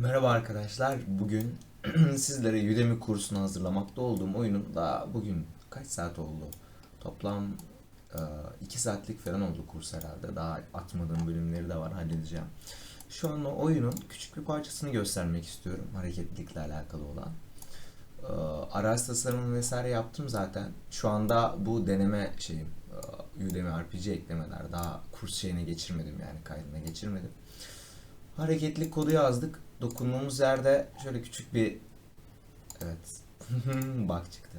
Merhaba arkadaşlar. Bugün sizlere Udemy kursuna hazırlamakta olduğum oyunun daha bugün kaç saat oldu? Toplam 2 saatlik falan oldu kurs herhalde. Daha atmadığım bölümleri de var halledeceğim. Şu an o oyunun küçük bir parçasını göstermek istiyorum. Hareketlilikle alakalı olan. E, Araç tasarımı vesaire yaptım zaten. Şu anda bu deneme şeyim. e, Udemy RPG eklemeler. Daha kurs şeyine geçirmedim yani kaydına geçirmedim. Hareketli kodu yazdık. Dokunduğumuz yerde şöyle küçük bir evet bak çıktı.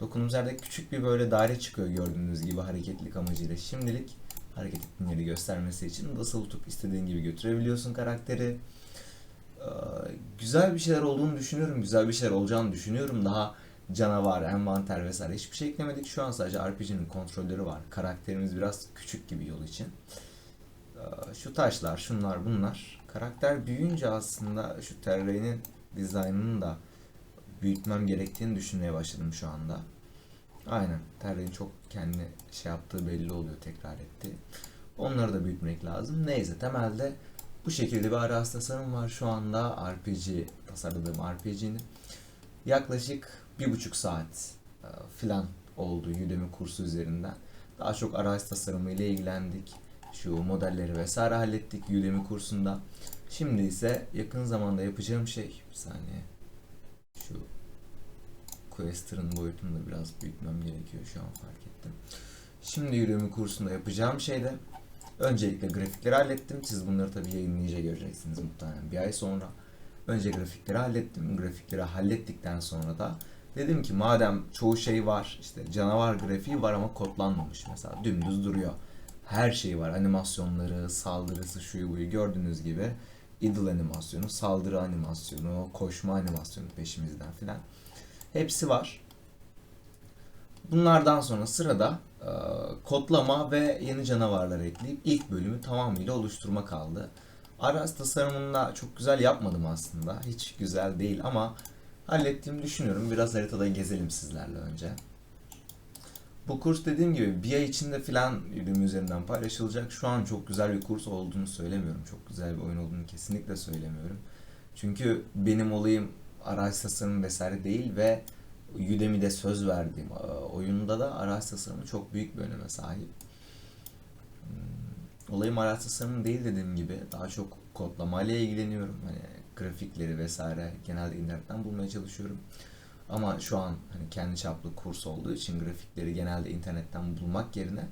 Dokunduğumuz yerde küçük bir böyle daire çıkıyor gördüğünüz gibi hareketlilik amacıyla. Şimdilik hareket ettiğin yeri göstermesi için basılı tutup istediğin gibi götürebiliyorsun karakteri. Ee, güzel bir şeyler olduğunu düşünüyorum. Güzel bir şeyler olacağını düşünüyorum. Daha canavar, envanter vesaire hiçbir şey eklemedik. Şu an sadece RPG'nin kontrolleri var. Karakterimiz biraz küçük gibi yol için. Ee, şu taşlar, şunlar, bunlar. Karakter büyüyünce aslında şu terray'nin dizaynını da büyütmem gerektiğini düşünmeye başladım şu anda. Aynen. Terray'in çok kendi şey yaptığı belli oluyor tekrar etti. Onları da büyütmek lazım. Neyse temelde bu şekilde bir aras tasarım var şu anda RPG tasarladığım RPG'nin. Yaklaşık bir buçuk saat e, filan oldu Udemy kursu üzerinden. Daha çok araç tasarımı ile ilgilendik. Şu modelleri vesaire hallettik Udemy kursunda. Şimdi ise yakın zamanda yapacağım şey bir saniye. Şu Quester'ın boyutunu da biraz büyütmem gerekiyor şu an fark ettim. Şimdi Udemy kursunda yapacağım şey de öncelikle grafikleri hallettim. Siz bunları tabii yayınlayınca göreceksiniz muhtemelen bir ay sonra. Önce grafikleri hallettim. Grafikleri hallettikten sonra da dedim ki madem çoğu şey var işte canavar grafiği var ama kodlanmamış mesela dümdüz duruyor her şey var. Animasyonları, saldırısı, şuyu buyu gördüğünüz gibi idle animasyonu, saldırı animasyonu, koşma animasyonu peşimizden filan. Hepsi var. Bunlardan sonra sırada e, kodlama ve yeni canavarlar ekleyip ilk bölümü tamamıyla oluşturma kaldı. Aras tasarımında çok güzel yapmadım aslında. Hiç güzel değil ama hallettiğimi düşünüyorum. Biraz haritada gezelim sizlerle önce. Bu kurs dediğim gibi bir ay içinde filan Udemy üzerinden paylaşılacak. Şu an çok güzel bir kurs olduğunu söylemiyorum. Çok güzel bir oyun olduğunu kesinlikle söylemiyorum. Çünkü benim olayım araç tasarımı vesaire değil ve Udemy'de söz verdiğim e, oyunda da araç tasarımı çok büyük bir öneme sahip. Hmm, Olayım araç tasarımı değil dediğim gibi daha çok kodlamayla ilgileniyorum. Hani grafikleri vesaire genelde internetten bulmaya çalışıyorum. Ama şu an hani kendi çaplı kurs olduğu için grafikleri genelde internetten bulmak yerine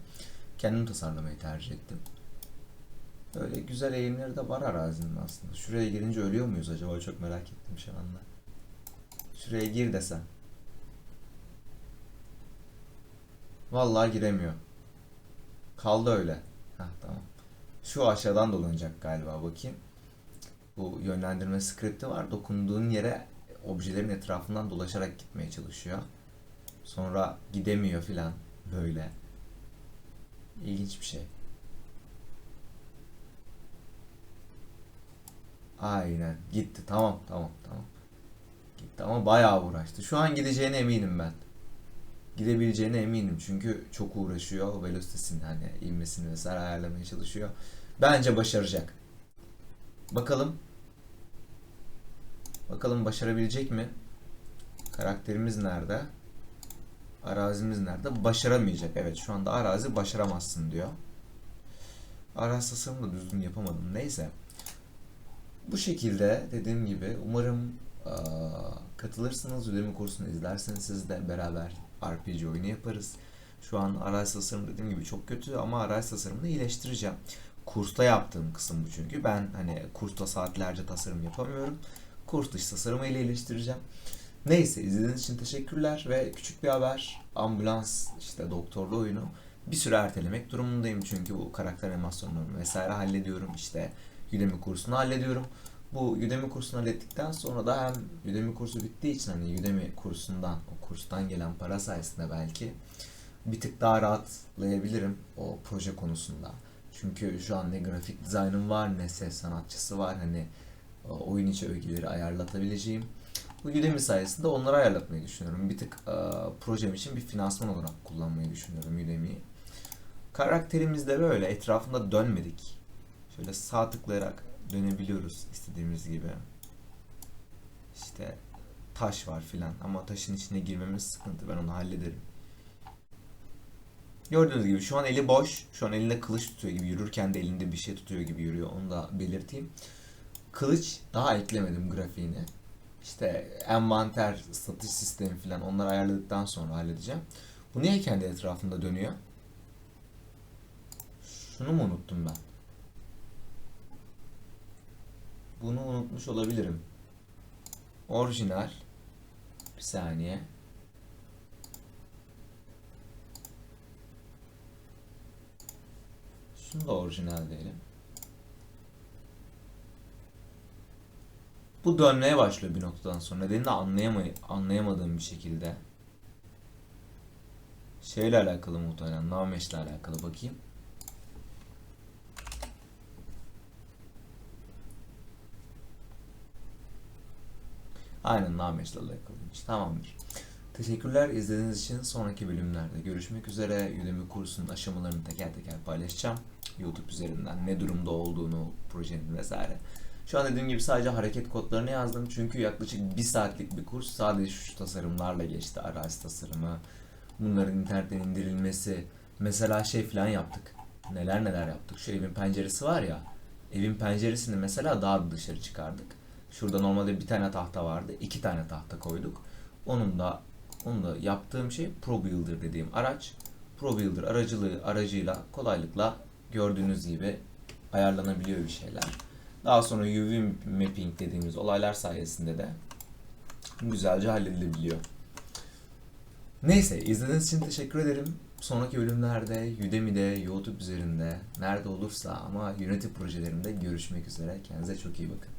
kendim tasarlamayı tercih ettim. Böyle güzel eğimleri de var arazinin aslında. Şuraya girince ölüyor muyuz acaba? Çok merak ettim şu anda. Şuraya gir desem. Vallahi giremiyor. Kaldı öyle. Heh tamam. Şu aşağıdan dolanacak galiba bakayım. Bu yönlendirme skripti var. Dokunduğun yere objelerin etrafından dolaşarak gitmeye çalışıyor. Sonra gidemiyor filan böyle. İlginç bir şey. Aynen gitti tamam tamam tamam. Gitti ama bayağı uğraştı. Şu an gideceğine eminim ben. Gidebileceğine eminim çünkü çok uğraşıyor. Velocity'sini hani inmesini vesaire ayarlamaya çalışıyor. Bence başaracak. Bakalım Bakalım başarabilecek mi? Karakterimiz nerede? Arazimiz nerede? Başaramayacak. Evet şu anda arazi başaramazsın diyor. Arazi tasarımı da düzgün yapamadım. Neyse. Bu şekilde dediğim gibi umarım aa, katılırsınız. Udemy kursunu izlerseniz siz de beraber RPG oyunu yaparız. Şu an arazi tasarım dediğim gibi çok kötü ama arazi tasarımını iyileştireceğim. Kursta yaptığım kısım bu çünkü. Ben hani kursta saatlerce tasarım yapamıyorum kurs dışı tasarımı ile iyileştireceğim. Neyse izlediğiniz için teşekkürler ve küçük bir haber. Ambulans işte doktorlu oyunu bir süre ertelemek durumundayım çünkü bu karakter animasyonlarını vesaire hallediyorum işte Udemy kursunu hallediyorum. Bu Udemy kursunu hallettikten sonra da hem Udemy kursu bittiği için hani Udemy kursundan o kurstan gelen para sayesinde belki bir tık daha rahatlayabilirim o proje konusunda. Çünkü şu an ne grafik dizaynım var ne ses sanatçısı var hani oyun içi ögeleri ayarlatabileceğim. Bu Udemy sayesinde onları ayarlatmayı düşünüyorum. Bir tık e, projem için bir finansman olarak kullanmayı düşünüyorum Udemy'yi. Karakterimiz de böyle etrafında dönmedik. Şöyle sağ tıklayarak dönebiliyoruz istediğimiz gibi. işte taş var filan ama taşın içine girmemiz sıkıntı ben onu hallederim. Gördüğünüz gibi şu an eli boş. Şu an elinde kılıç tutuyor gibi yürürken de elinde bir şey tutuyor gibi yürüyor. Onu da belirteyim. Kılıç daha eklemedim grafiğini. İşte envanter, satış sistemi falan onları ayarladıktan sonra halledeceğim. Bu niye kendi etrafında dönüyor? Şunu mu unuttum ben? Bunu unutmuş olabilirim. Orijinal. Bir saniye. Şunu da orijinal diyelim. Bu dönmeye başlıyor bir noktadan sonra. Nedenini anlayamay anlayamadığım bir şekilde. Şeyle alakalı muhtemelen. Nameş'le alakalı bakayım. Aynen Nameş'le alakalıymış. Tamamdır. Teşekkürler izlediğiniz için. Sonraki bölümlerde görüşmek üzere. Udemy kursunun aşamalarını teker teker paylaşacağım. YouTube üzerinden ne durumda olduğunu, projenin vesaire. Şu an dediğim gibi sadece hareket kodlarını yazdım. Çünkü yaklaşık bir saatlik bir kurs sadece şu tasarımlarla geçti. Araç tasarımı, bunların internetten indirilmesi. Mesela şey falan yaptık. Neler neler yaptık. Şu evin penceresi var ya. Evin penceresini mesela daha da dışarı çıkardık. Şurada normalde bir tane tahta vardı. iki tane tahta koyduk. Onun da onu da yaptığım şey ProBuilder dediğim araç. ProBuilder aracılığı aracıyla kolaylıkla gördüğünüz gibi ayarlanabiliyor bir şeyler. Daha sonra UV mapping dediğimiz olaylar sayesinde de güzelce halledilebiliyor. Neyse izlediğiniz için teşekkür ederim. Sonraki bölümlerde Udemy'de, YouTube üzerinde, nerede olursa ama Unity projelerinde görüşmek üzere. Kendinize çok iyi bakın.